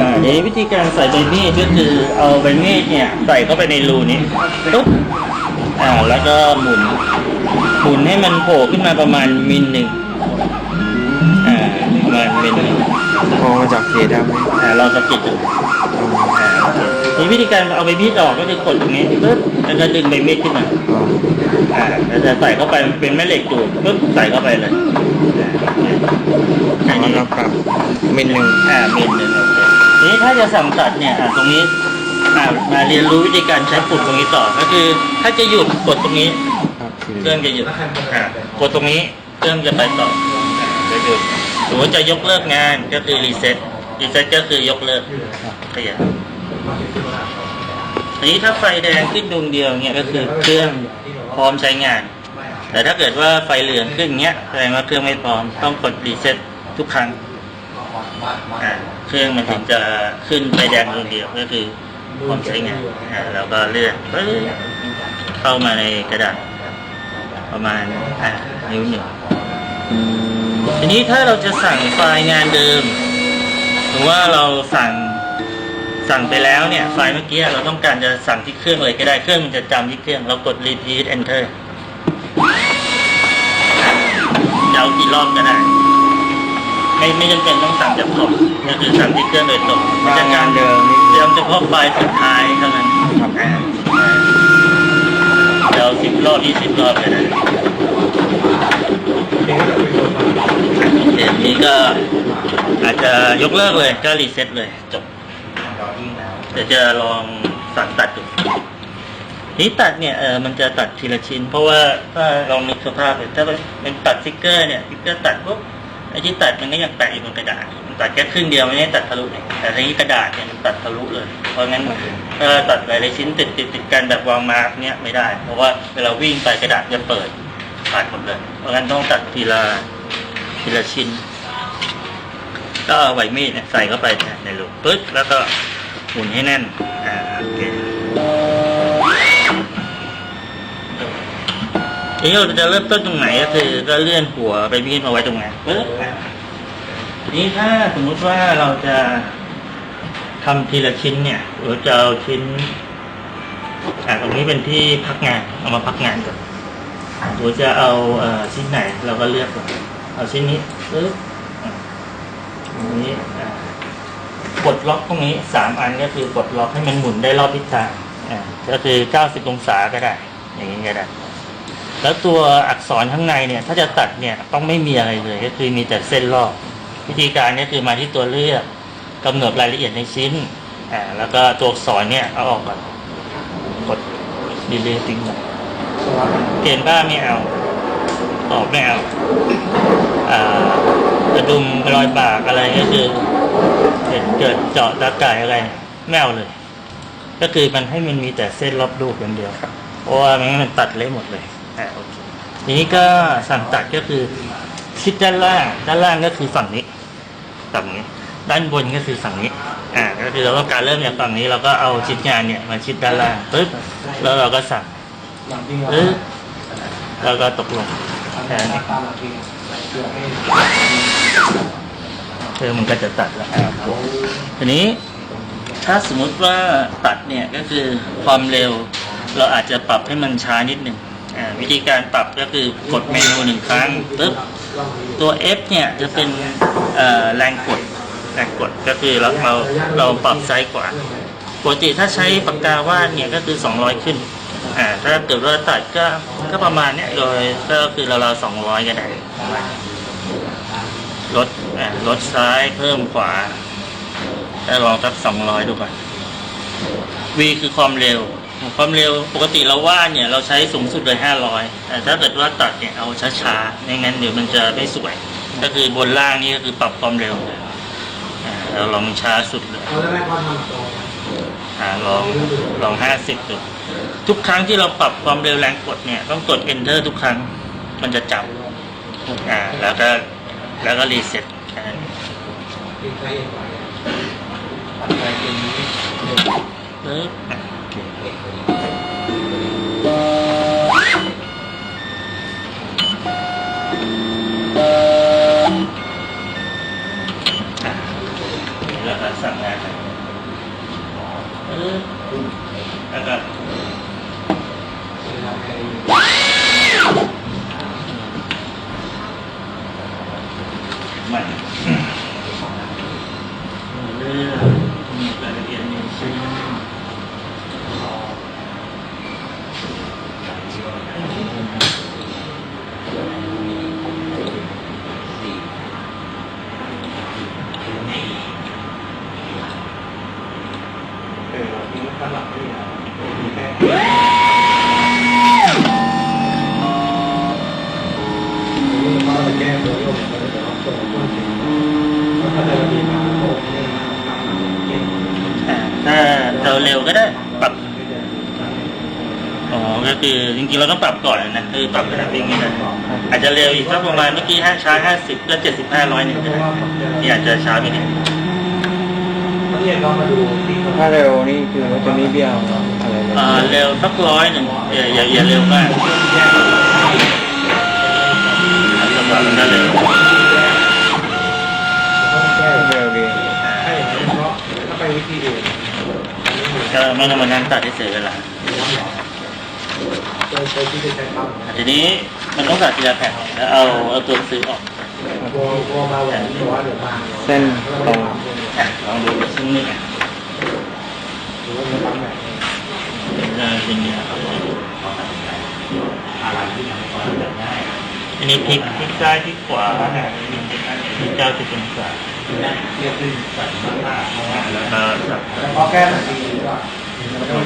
อ่าเดี๋ยววิธีการใส่ใบมีดก็คือเอาใบมีดเนี่ยใส่เข้าไปในรูนี้ปุ๊บอ่าแล้วก็หมุน หมุนให้มันโผล่ขึ้นมาประมาณมิลหนึ่งอ่าประมาณมิลหนึ่งมองมาจากเพจได้ไหมอ่าเราสะกิดดูอ่าโอเคนี่วิธีการเอาใบมีดออกก็คือกดตรงนี้ปุ๊บแล้วก็ดึงใบมีดขึ้นมาอ๋ออ่าแล้วจะใส่เข้าไปเป็นแม่เหล็กดูดปุ๊บใส่เข้าไปเลยอ่าแล้วเราปรับมิลหนึ่ง อ่าเมนหนึ่งโอเค ทีนี้ถ้าจะสั่งตัดเนี่ยตรงนี้มาเรียนรู้วิธีการใช้ปุ่มตรงนี้ต่อ ก็คือ ถ้าจะหยุดกดตรงนี้เครื่องจะหยุดกดตรงนี้เครื่องจะไปต่อจะหยุดสมมติจะยกเลิกงานก็คือรีเซ็ตรีเซ็ตก็คือยกเลิกขยับทีนี้ถ้าไฟแดงขึ้นดวงเดียวเนี่ยก็คือเครื่องพร้อมใช้งาน แต่ถ้าเกิดว่าไฟเหลืองขึ้นเงี้ยแสดงว่าเครื่องไม่พร้อมต้องกดรีเซ็ตทุกครั้งอ่า เครื่องมันถึงจะขึ้นไฟแดงดวงเดียวก็คือพร้อมใช้งานแล้วก็เลื่อนเข้ามาในกระดาษประมาณอ่านิ้วหนึ่งทีนี้ถ้าเราจะสั่งไฟล์งานเดิม หรือว่าเราสั่งสั่งไปแล้วเนี่ย ไฟล์เมื่อกี้เราต้องการจะสั่งที่เครื่องเลยก็ได้เครื่องมันจะจำที่เครื่อง เรากด repeat enter จะเอากี่รอบก็ได้ ไม่ไม่จำเป็นต้องสั่งจากคอมก็คือสั่งที่เครื่องโดยตรงมันจะการเดิมนี่เตรียมเฉพาะไฟล์สุดท้ายเท่านั้นครับเดี๋ยวสิบรอบยี่สิบรอบก็ได้เดี๋ยวนี้ก็อาจจะยกเลิกเลยก็รีเซ็ตเลยจบเดี๋ยวจะลองสั่งตัดดูนี้ตัดเนี่ยเออมันจะตัดทีละชิ้น เพราะว่าถ้าลองนึกสภาพเลยถ้าเป็นตัดสติ๊กเกอร์เนี่ยสติ๊กเกอร์ตัดปุ๊บ ไอ้ที่ตัดมันก็ยังแปะอยู่บนกระดาษ มันตัดแค่ครึ่งเดียวไม่ได้ตัดทะลุเนี่ยแต่ทีนี้กระดาษเนี่ยมันตัดทะลุเลย เพราะงั้นถ้าตัดหลายๆชิ้นติดติดติดกันแบบวางมาร์กเนี่ยไม่ได้ เพราะว่าเวลาวิ่งไปกระดาษจะเปิดขาดหมดเลย เพราะงั้นต้องตัดทีละทีละชิ้น ก็เอาใบมีดเนี่ยใส่เข้าไปในรูปึ๊บแล้วก็หมุนให้แน่น อ่าโอเค ทีนี้เราจะเริ่มต้นตรงไหนก็คือก็เลื่อนหัวใบมีดมาไว้ตรงนั้นปึ๊บอะทีนี้ถ้าสมมุติว่าเราจะทำทีละชิ้นเนี่ยเราจะเอาชิ้นอ่าตรงนี้เป็นที่พักงาน เอามาพักงานก่อนหรือจะเอาเอ่อชิ้นไหน เราก็เลือกก่อนเอาชิ้นนี้ปึ๊บตรงนี้อ่ากดล็อกตรงนี้สามอันก็คือกดล็อกให้มันหมุนได้รอบทิศทางอ่าก็คือเก้าสิบองศาก็ได้ อย่างนี้ก็ได้ แล้วตัวอักษรข้างในเนี่ยถ้าจะตัดเนี่ยต้องไม่มีอะไรเลยก็คือมีแต่เส้นรอบวิธีการก็คือมาที่ตัวเลือกกำหนดรายละเอียดในชิ้นอ่าแล้วก็ตัวอักษรเนี่ยเอาออกก่อนกดดีเลย์ทิ้งเปลี่ยนบ้าไม่เอาออกไม่เอาอ่ากระดุมรอยปากอะไรก็คือเห็นเกิดเจาะตาไก่อะไรไม่เอาเลย ก็คือมันให้มันมีแต่เส้นรอบรูปอย่างเดียวเพราะว่ามันมันตัดเละหมดเลย อ่าโอเคทีนี้ก็สั่งตัดก็คือชิดด้านล่าง ด้านล่างก็คือฝั่งนี้ฝั่งนี้ ด้านบนก็คือฝั่งนี้ อ่า ก็คือเราต้องการเริ่มจากฝั่งนี้เราก็เอาชิ้นงานเนี่ยมาชิดด้านล่างปึ๊บแล้วเราก็สั่งปึ๊บแล้วก็ตกลงแค่นี้เครื่อมันก็จะตัดแล้วครับทีนี้ถ้าสมมุติว่าตัดเนี่ยก็คือความเร็ว เราอาจจะปรับให้มันช้านิดหนึ่ง อ่าวิธีการปรับก็คือกดเมนูหนึ่งครั้งปึ๊บตัว F เนี่ยจะเป็นแรงกดแรงกดก็คือเราเราเราปรับซ้ายขวาปกติถ้าใช้ปากกาวาดเนี่ยก็คือ 200 ขึ้นอ่าถ้าเกิดว่าตัดก็ก็ประมาณเนี้ยโดยก็คือเราเรา200ก็ได้ลดอะลดซ้ายเพิ่มขวาแล้วลองสักสองร้อยดูก่อน V คือความเร็ว ความเร็วปกติเราว่าดเนี่ยเราใช้สูงสุดเลยห้าร้อยแต่ถ้าเกิดว่าตัดเนี่ยเอาช้าๆไม่งั้นเดี๋ยวมันจะไม่สวย ก็คือบนล่างนี่ก็คือปรับความเร็วอ่าเราลองช้าสุดเลยอ่าลองลองห้าสิบดูทุกครั้งที่เราปรับความเร็วแรงกดเนี่ยต้องกด enter ทุกครั้งมันจะจับอ่าแล้วก็แล้วก็รีเซ็ตแค่นั้นปึ๊บอะโอ ใหม่เรื่องมีรายละเอียดมีชิ้น เออทิ้งข้างหลังนี่นะมีแค่เขาจะแก้ตัวโยมเขาจะรับตัวผู้เสียแล้วถ้าจะมีมาโอ้เนี่ยเก่ง อ่าถ้าเราเร็วก็ได้ปรับ อ๋อ ก็คือจ ริงๆเราต้องปรับก่อนนะคือปรับระดับวิ่งนี่นะอาจจะเร็วอีกสักประมาณเมื่อกี้ห้าช้าห้าสิบก็เจ็ดสิบห้าร้อยหนึ่งก็ได้นี่อาจจะช้าไปนิดเรียกเรามาดูที่ถ้าเร็วนี่คือมันจะไม่เบี้ยวอะไรเลยอ่าเร็วสักร้อยหนึ่งอย่าอย่าอย่าเร็วมากจังหวะมันก็เร็วแก้เร็วดีให้เพราะถ้าไปวิธีอื่นก็ไม่ต้องมานั่งตัดให้เสียเวลา เคยเคยที่จะใช้คำทีนี้มันต้องตัดทีละแผ่นแล้วเอาเอาตัวหนังสือออกวอวอมาแหวนตัวเดี๋ยวมาเส้นตรงอะลองดูซึ่งนี่อะหรือว่าจะทำแบบเป็นเรื่องอย่างเงี้ยครับอันนี้พลิกพลิกซ้ายพลิกขวาเนี่ยพลิกเจ้าสิบองศาเรียกขึ้นสั่นมากแล้วก็สับแต่พอแก้แบบนี้ว่ามันก็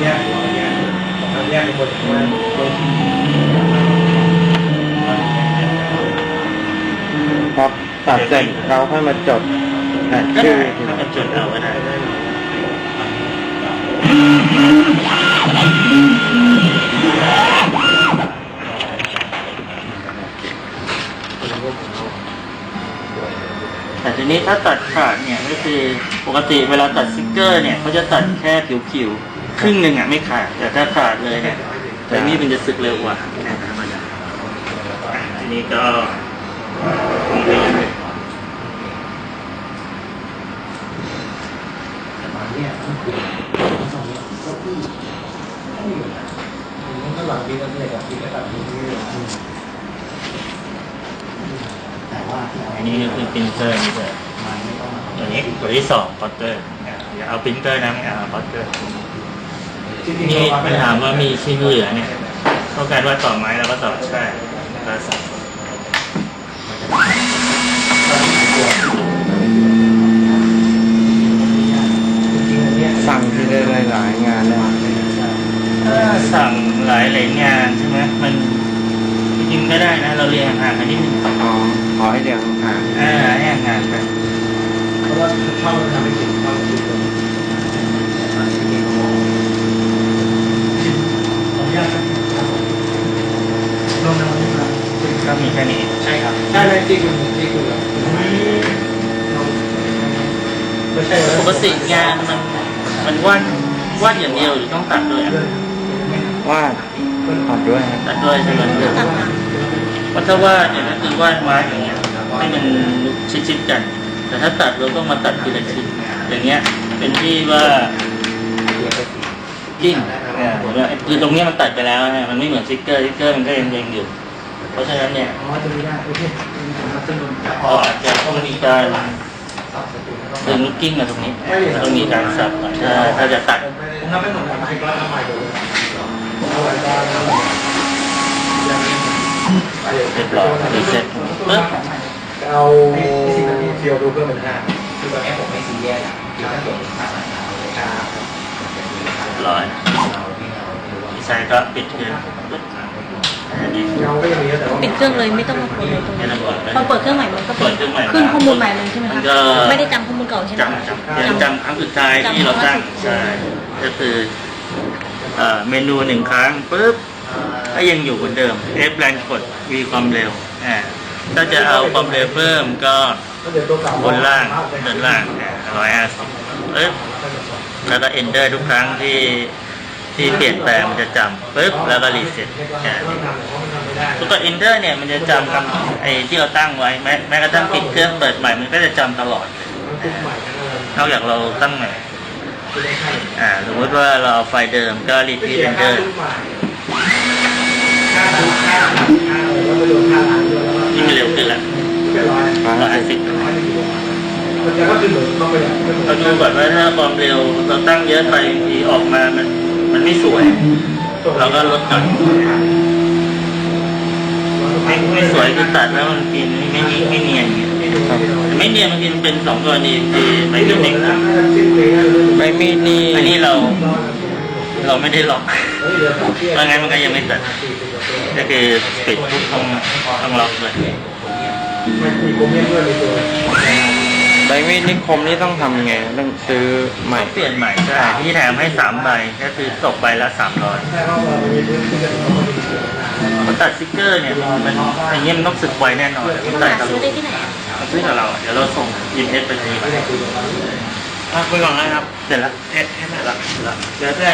แยกแยกแยกเป็นบทว่าโดยที่พอตัดเสร็จเราค่อยมาจดอะก็ชื่อได้ทีหถ้าลังมันจดเอาก็ได้แต่ทีนี้ถ้าตัดขาดเนี่ยก็คือปกติเวลาตัดสติกเกอร์เนี่ยเขาจะตัดแค่ผิวๆ ครึ่งหนึ่งอะไม่ขาด แต่ถ้าขาดเลยเนี่ยไอ้นี่มันจะสึกเร็วกว่าธรรมดาอะทีนี้ก็เนี่ยข้างหลังปีนั้นเนี่ยกับปีนั้นตัดปีนี้แต่ว่าอันนี้ก็คือปรินเตอร์นี่เลยตัวนี้ตัวที่สองพอตเตอร์อย่าเอาปรินเตอร์นะไม่เอาพอตเตอร์ นี่ปัญหามว่ามีชิ้นเหลือเนี่ยต้องการว่าต่อไม้เราก็ต่อใช่ก็ใส่สั่งที่ได้หลายๆงานได้ถ้าสั่งหลายหลายๆงานใช่ไหมมันจริงๆก็ได้นะ เราเรียนห่างๆกันนิดนึงอ๋อขอให้เดี๋ยวห่างอ่าให้ห่างๆกันเพราะว่าช่องมันทำให้เห็นช่องคือขออนุญาตครับลงน้ำมันครับ ก็มีแค่นี้ ใช่ครับ ใช่ไหม ที่คุณที่คุณแบบไม่ใช่ปกติงานมันมันวาดวาดอย่างเดียวหรือต้องตัดด้วยอะวาดตัดด้วยครับตัดด้วยใช่ไหมเพราะถ้าวาดเนี่ยก็คือวาดไม้อย่างเงี้ยให้มันชิดๆกัน แต่ถ้าตัดเราต้องมาตัดทีละชิ้นอย่างเงี้ย เป็นที่ว่าจิ้นคือตรงเนี้ยมันตัดไปแล้วนะมันไม่เหมือนสติ๊กเกอร์สติ๊กเกอร์มันก็ยังยังอยู่ เพราะฉะนั้นเนี่ยอ๋อจะไม่ได้โอเคสนุนเราอาจจะต้องมีการดึงลูกกิ้งมาตรงนี้ต้องมีการสับก่อนถ้าถ้าจะตัดผมทำไม่หมดนะให้ก็ทำใหม่เลยเอาไว้ก็เรียบร้อยรีเซ็ตปึ๊บเอาเทียวดูเพื่อมันห้าคือตอนนี้ผมไม่ซีเรียสคือถ้าเกิดถ้าสายตาเลยครับเรียบร้อยดีไซน์ก็ปิดเครื่อง ปึ๊บอันนี้เงาก็ยังมีแต่ว่าปิดเครื่องเลยไม่ต้องมาเปิดเลยตรงไม่นี้ต้องบอกพอเปิดเครื่องใหม่มันก็เปิดเครื่องใหม่ขึ้นข้อมูลใหม่เลยใช่ไหมมันคะก็ไม่ได้จำข้อมูลเก่าใช่ไหมจำจำยังจำครั้งสุดท้ายที่เราตั้งใช่ก็คือเอ่อเมนูหนึ่งครั้งปุ๊บก็ยังอยู่เหมือนเดิม F แรงกดมีความเร็วอ่าถ้าจะเอาความเร็วเพิ่มก็เดี๋ยวตัวเก่าบนล่างด้านล่างร้อยห้าสิบปึ๊บแล้วก็ enter ทุกครั้งที่ ที่เปลี่ยนแปลงมันจะจำปึ๊บแล้วก็รีเซ็ตแค่นี้ตัวอินเตอร์เนี่ยมันจะจำคำไอ้ที่เราตั้งไว้แม้แม้กระทั่งปิดเครื่องเปิดใหม่มันก็จะจำตลอดนอกจากเราตั้งใหม่อ่าสมมติว่าเราไฟเดิมก็รีพีทอินเตอร์นี่มันเร็วขึ้นแล้วร้อยห้าสิบเราดูก่อนว่าถ้าความเร็วเราตั้งเยอะไปออกมามัน มันไม่สวย เราก็ลดหน่อยไม่ไม่สวยคือตัดแล้วมันกินไม่ไม่ไม่เนียนอย่างเงี้ยครับแต่ไม่เนียนมันกินเป็นสองกรณีคือไม่เป็นเด็กนะใบมีดนี่อันนี้เรา เราไม่ได้ล็อกเพราะงั้นมันก็ยังไม่ตัดก็คือปิดทุกต้องต้องล็อกเลยมันมีโครเมียมด้วยในตัว ใบมีดนี่คมนี่ต้องทำไงต้องซื้อใหม่ เปลี่ยนใหม่ใช่ที่แถมให้สามใบก็คือตกใบละสามร้อยใช่เพราะว่ามันมีพื้นที่จะต้องมาดูเสียงมันตัดสติ๊กเกอร์เนี่ยมันอย่างเงี้ยมันต้องสึกไวแน่นอนมันตัดหาทะซื้ลุอได้ที่ไหนอะมันซื้อกับเรา เดี๋ยวเราส่งยิมเอสไปทีอะคุยก่อนนะครับ เสร็จแล้วเอ๊ะเสร็จแล้วเสร็จแล้วเดี๋ยวแต่